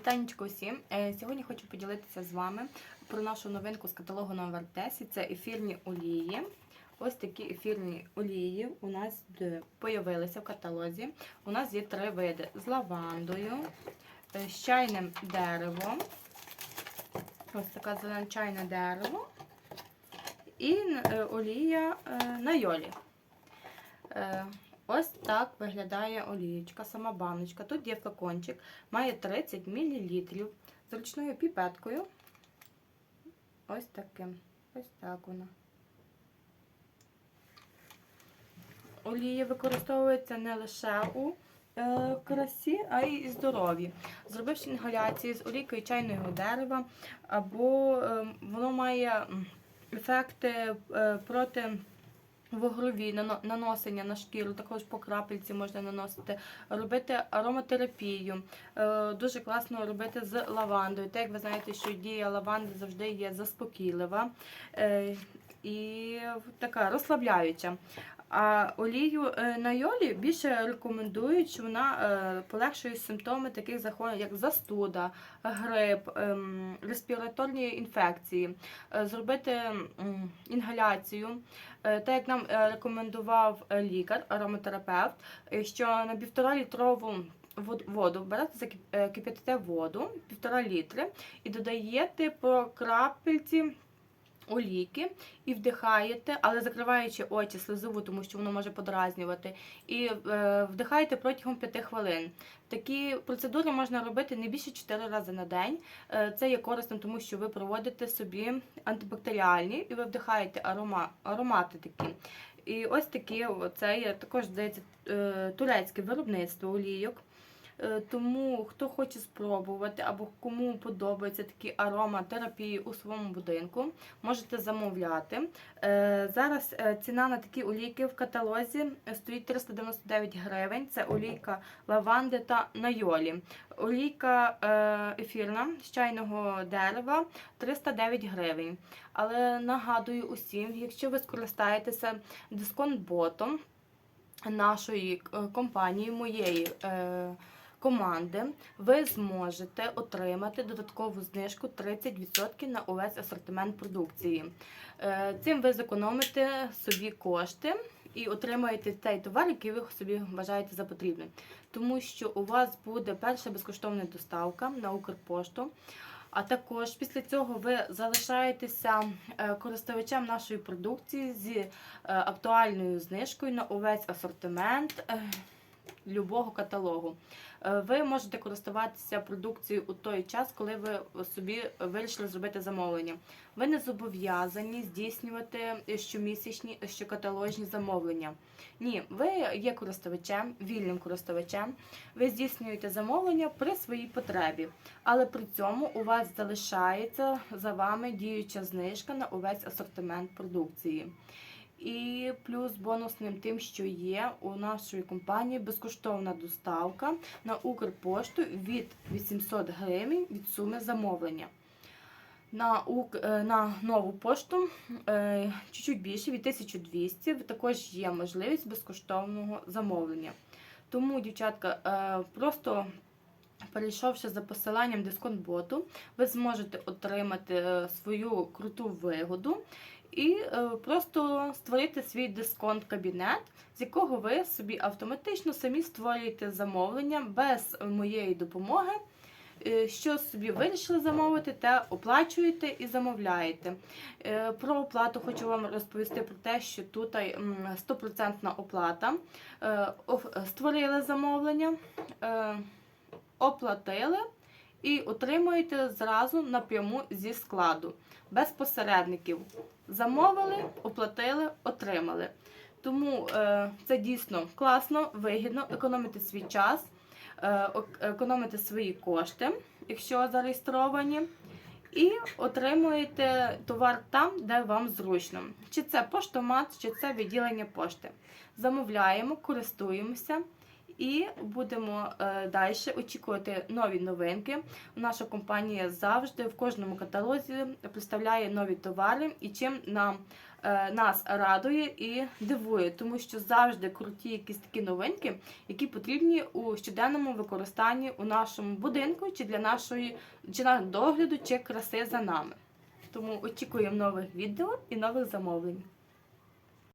Вітанечко усім. Е, Сьогодні хочу поділитися з вами про нашу новинку з каталогу номер 10. Це ефірні олії. Ось такі ефірні олії у нас д- появилися в каталозі. У нас є три види: з лавандою, е, з чайним деревом. Ось така зелена чайне дерево. І е, олія е, на йолі. Ось так виглядає олієчка, сама баночка. Тут є флакончик, має 30 мл з ручною піпеткою. Ось таким. Ось так вона. Олії використовуються не лише у е, красі, а й здоров'ї. Зробивши інгаляції з олійкою чайного дерева, або е, воно має ефекти е, проти нано- наносення на шкіру, також по крапельці можна наносити, робити ароматерапію. Е, Дуже класно робити з лавандою. Так як ви знаєте, що дія лаванди завжди є заспокійлива е, і така розслабляюча. А олію е, на йолі більше рекомендують, що вона е, полегшує симптоми таких захворювань, як застуда, грип, ем, респіраторні інфекції, Е, зробити інгаляцію. Так як нам рекомендував лікар, ароматерапевт, що на півтора літрову воду берете, кип'ятите воду, півтора літри, і додаєте по крапельці олійки і вдихаєте, але закриваючи очі слизову, тому що воно може подразнювати, і е, вдихаєте протягом 5 хвилин. Такі процедури можна робити не більше 4 рази на день. Е, Це є корисним, тому що ви проводите собі антибактеріальні і ви вдихаєте арома, аромати такі. І ось такі, це є також здається е, турецьке виробництво олійок. Е, Тому хто хоче спробувати або кому подобаються такі ароматерапії у своєму будинку, можете замовляти. Е, Зараз е, ціна на такі олійки в каталозі стоїть 399 гривень. Це олійка лаванди та найолі. Олійка ефірна з чайного дерева 309 гривень. Але нагадую усім, якщо ви скористаєтеся дисконт-ботом нашої компанії, моєї. Команди ви зможете отримати додаткову знижку 30% на увесь асортимент продукції. Е, Цим ви зекономите собі кошти і отримаєте той товар, який ви собі вважаєте за потрібне. Тому що у вас буде перша безкоштовна доставка на Укрпошту. А також після цього ви залишаєтеся е, користувачем нашої продукції зі е, актуальною знижкою на увесь асортимент любого каталогу. Е, Ви можете користуватися продукцією у той час, коли ви собі вирішили зробити замовлення. Ви не зобов'язані здійснювати щомісячні, щокаталожні замовлення. Ні, ви є користувачем, вільним користувачем. Ви здійснюєте замовлення при своїй потребі, але при цьому у вас залишається за вами діюча знижка на увесь асортимент продукції. І плюс бонусним тим, що є у нашої компанії безкоштовна доставка на Укрпошту від 800 гривень від суми замовлення. На, е, на нову пошту е, чуть-чуть більше від 1200 також є можливість безкоштовного замовлення. Тому, дівчатка, е, просто перейшовши за посиланням дисконт-боту, ви зможете отримати е, свою круту вигоду і е, просто створити свій дисконт-кабінет, з якого ви собі автоматично самі створюєте замовлення без моєї допомоги. Е, Що собі вирішили замовити, те оплачуєте і замовляєте. Про оплату хочу вам розповісти про те, що тут м, 100% оплата. Створили замовлення, оплатили і отримуєте зразу напряму зі складу, без посередників. Замовили, оплатили, отримали. Тому е, це дійсно класно, вигідно, економите свій час, е, економите свої кошти, якщо зареєстровані, і отримуєте товар там, де вам зручно. Чи це поштомат, чи це відділення пошти. Замовляємо, користуємося і будемо е, далі очікувати нові новинки. Наша компанія завжди в кожному каталозі представляє нові товари і чим нам. е, Нас радує і дивує, тому що завжди круті якісь такі новинки, які потрібні у щоденному використанні у нашому будинку чи для нашої чи на догляду, чи краси за нами. Тому очікуємо нових відео і нових замовлень.